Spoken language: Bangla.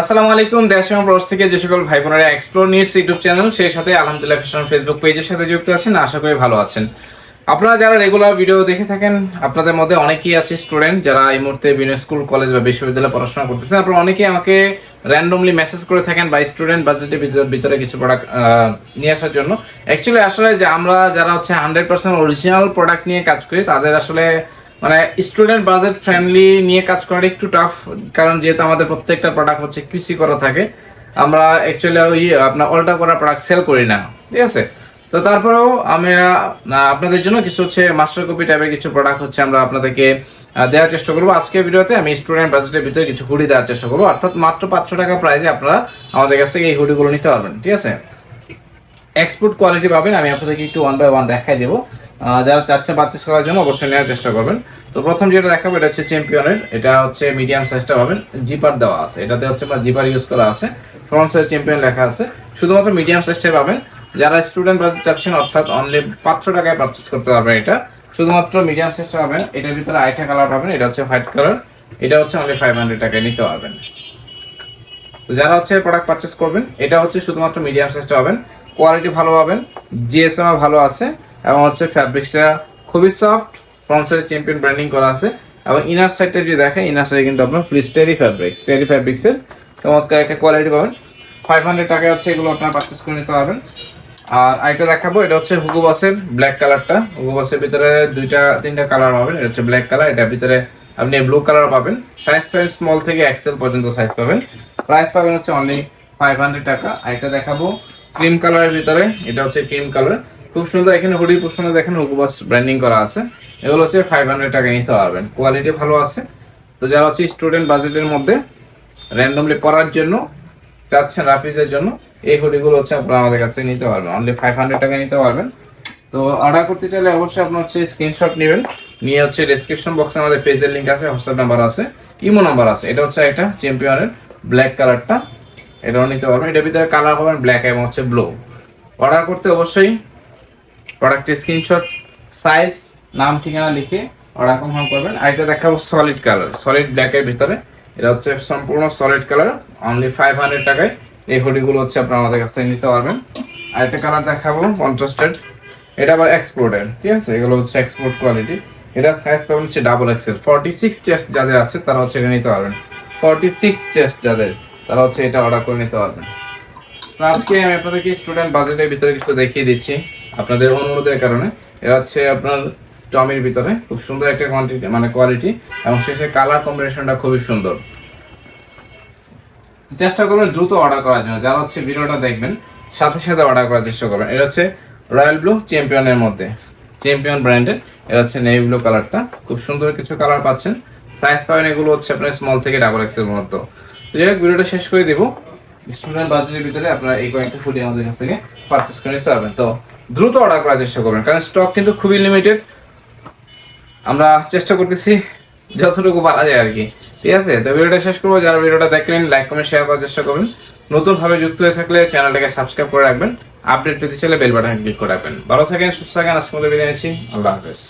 আসসালামু আলাইকুম, দেশ এবং প্রবাস থেকে যে সকল ভাই বোনেরা এক্সপ্লোর নিউজ ইউটিউব চ্যানেল সেই সাথে আলহামদুলিল্লাহ ফ্যাশন ফেসবুক পেজের সাথে যুক্ত আছেন, আশা করি ভালো আছেন। আপনারা যারা রেগুলার ভিডিও দেখে থাকেন, আপনাদের মধ্যে অনেকেই আছে স্টুডেন্ট যারা এই মুহূর্তে বিভিন্ন স্কুল কলেজ বা বিশ্ববিদ্যালয়ে পড়াশোনা করতেছেন। আপনারা অনেকেই আমাকে র্যান্ডমলি মেসেজ করে থাকেন বা স্টুডেন্ট বাজেটের ভিতরে ভিতরে কিছু প্রোডাক্ট নিয়ে আসার জন্য। অ্যাকচুয়ালি আসলে যে আমরা যারা হচ্ছে হান্ড্রেড পার্সেন্ট অরিজিনাল প্রোডাক্ট নিয়ে কাজ করি, তাদের আসলে মানে স্টুডেন্ট বাজেট ফ্রেন্ডলি নিয়ে কাজ করাটা একটু টাফ কারণ যেহেতু আমাদের প্রত্যেকটা প্রোডাক্ট হচ্ছে কিউসি করা থাকে, আমরা অ্যাকচুয়ালি ওই, আপনার অল্টা করা প্রোডাক্ট সেল করি না, ঠিক আছে? তো তারপরেও আমরা আপনাদের জন্য কিছু হচ্ছে মাস্টার কপি টাইপের কিছু প্রোডাক্ট হচ্ছে আমরা আপনাদেরকে দেওয়ার চেষ্টা করব। আজকের ভিডিওতে আমি স্টুডেন্ট বাজেটের ভিতরে কিছু হুডি দেওয়ার চেষ্টা করব। অর্থাৎ মাত্র পাঁচশো টাকা প্রাইসে আপনারা আমাদের কাছ থেকে এই হুডিগুলো নিতে পারবেন, ঠিক আছে? এক্সপোর্ট কোয়ালিটি পাবেন, আমি আপনাদেরকে একটু ওয়ান বাই ওয়ান দেখাই দেবো। যারা চাচ্ছেন পারচেস করার জন্য অবশ্যই নেওয়ার চেষ্টা করবেন। তো প্রথম যেটা দেখাবো, এটা হচ্ছে চ্যাম্পিয়নের এটা হচ্ছে মিডিয়াম সাইজটা পাবেন। জিপার দেওয়া আছে। এটাতে হচ্ছে আপনার জিপার ইউজ করা আছে। ফ্রন্ট সাইজ চ্যাম্পিয়ন লেখা আছে। শুধুমাত্র মিডিয়াম সাইজটাই পাবেন। যারা স্টুডেন্ট চাচ্ছেন, অর্থাৎ অনলি পাঁচশো টাকায় পারচেস করতে পারবেন এটা। শুধুমাত্র মিডিয়াম সাইজটা পাবেন। এটার ভিতরে আইটা কালার পাবেন। এটা হচ্ছে হোয়াইট কালার এটা হচ্ছে অনলি ফাইভ হান্ড্রেড টাকায় নিতে পারবেন। তো যারা হচ্ছে প্রোডাক্ট পারচেস করবেন, এটা হচ্ছে শুধুমাত্র মিডিয়াম সাইজটা পাবেন। কোয়ালিটি ভালো পাবেন। জিএসএম ভালো আছে। এবং হচ্ছে ফ্যাব্রিক্সটা খুবই সফট ফ্রন্ট সাইডে চ্যাম্পিয়ন ব্র্যান্ডিং করা আছে। এবং ইনার সাইডটা যদি দেখেন ইনার সাইডে কিন্তু আপনার ফ্রি স্টেরি ফ্যাব্রিক্স স্টেরি ফ্যাব্রিক্সের চমৎকার একটা কোয়ালিটি পাবেন। ফাইভ হান্ড্রেড টাকায় হচ্ছে এগুলো আপনারা পারচেস করে নিতে পারবেন। আর আরেকটা দেখাবো, এটা হচ্ছে হুগো বাসের ব্ল্যাক কালারটা হুগো বাসের ভিতরে দুইটা, তিনটা কালার পাবেন। এটা হচ্ছে ব্ল্যাক কালার এটার ভিতরে আপনি ব্লু কালার পাবেন। সাইজ পাবেন স্মল থেকে এক্সেল পর্যন্ত সাইজ পাবেন। প্রাইস পাবেন হচ্ছে অনলি ফাইভ হান্ড্রেড টাকা। আর এটা দেখাবো ক্রিম কালারের ভিতরে, এটা হচ্ছে ক্রিম কালার খুব সুন্দর এখানে হুডির পোষণে দেখেন হুগো বাস ব্র্যান্ডিং করা আছে। এগুলো হচ্ছে ফাইভ হান্ড্রেড টাকা নিতে পারবেন। কোয়ালিটি ভালো আছে। তো যারা হচ্ছে স্টুডেন্ট বাজেটের মধ্যে র্যান্ডমলি পড়ার জন্য চাচ্ছেন রাফিজের জন্য, এই হুডিগুলো হচ্ছে আপনারা আমাদের কাছে নিতে পারবেন। অনলি ফাইভ হান্ড্রেড টাকা নিতে পারবেন। তো অর্ডার করতে চাইলে অবশ্যই আপনার হচ্ছে স্ক্রিনশট নেবেন। নিয়ে হচ্ছে ডিসক্রিপশন বক্সে আমাদের পেজের লিঙ্ক আছে হোয়াটসঅ্যাপ নাম্বার আছে ইমো নাম্বার আছে। এটা হচ্ছে একটা চ্যাম্পিয়নের ব্ল্যাক কালারটা এটাও নিতে পারবেন। এটার ভিতরে কালার পাবেন ব্ল্যাক এবং হচ্ছে ব্লু অর্ডার করতে অবশ্যই প্রোডাক্টের স্ক্রিনশট সাইজ নাম, ঠিকানা লিখে অর্ডার কনফার্ম করবেন। এটা দেখাবো সলিড কালার সলিড ব্ল্যাকের ভিতরে। এটা হচ্ছে সম্পূর্ণ solid colour only five hundred টাকায়। এই হুডিগুলো হচ্ছে আপনারা আমাদের কাছ নিতে পারবেন। আর একটা কালার দেখাবো কন্ট্রাস্টেড এটা আবার এক্সপোর্টের ঠিক আছে? এগুলো হচ্ছে এক্সপোর্ট কোয়ালিটি এটা সাইজ পাবেন হচ্ছে double XL forty six chest যাদের আছে, তারা হচ্ছে এটা নিতে পারবেন। ফর্টি সিক্স চেস্ট যাদের, তারা হচ্ছে এটা অর্ডার করে নিতে পারবেন। আজকে আমি আপনাদেরকে স্টুডেন্ট বাজেটের ভিতরে কিছু দেখিয়ে দিচ্ছি। আপনাদের অনুরোধের কারণে। এটা হচ্ছে আপনার টমির ভিতরে। খুব সুন্দর একটা কোয়ান্টিটি মানে কোয়ালিটি এবং শেষে কালার কম্বিনেশনটা খুবই সুন্দর। চেষ্টা করবেন দ্রুত অর্ডার করার জন্য। যারা হচ্ছে ভিডিওটা দেখবেন, সাথে সাথে অর্ডার করার চেষ্টা করবেন। এটা হচ্ছে রয়্যাল ব্লু চ্যাম্পিয়নের মধ্যে। চ্যাম্পিয়ন ব্র্যান্ডের এটা হচ্ছে নেভি ব্লু কালারটা খুব সুন্দর কিছু কালার পাচ্ছেন। সাইজ পাবেন এগুলো হচ্ছে আপনার স্মল থেকে ডাবল এক্সের মতো। তো যাই হোক, ভিডিওটা শেষ করে দিব। স্টুডেন্ট বাজেটের ভিতরে আপনারা এই কয়েকটা ফুডি আমাদের কাছ থেকে পারচেস করে নিতে পারবেন। তো দ্রুত অর্ডার করার চেষ্টা করবেন, কারণ স্টক কিন্তু খুবই লিমিটেড আমরা চেষ্টা করতেছি যতটুকু পারা যায় আর কি, ঠিক আছে? তো ভিডিওটা শেষ করব। যারা ভিডিওটা দেখলেন লাইক কমেন্ট শেয়ার করার চেষ্টা করবেন। নতুনভাবে যুক্ত হয়ে থাকলে চ্যানেলটাকে সাবস্ক্রাইব করে রাখবেন। আপডেট পেতে চাইলে বেল বাটন ক্লিক করে রাখবেন। ভালো থাকেন, সুস্থ থাকেন। আজকে মধ্যে বিদায় আছি আল্লাহ হাফেজ।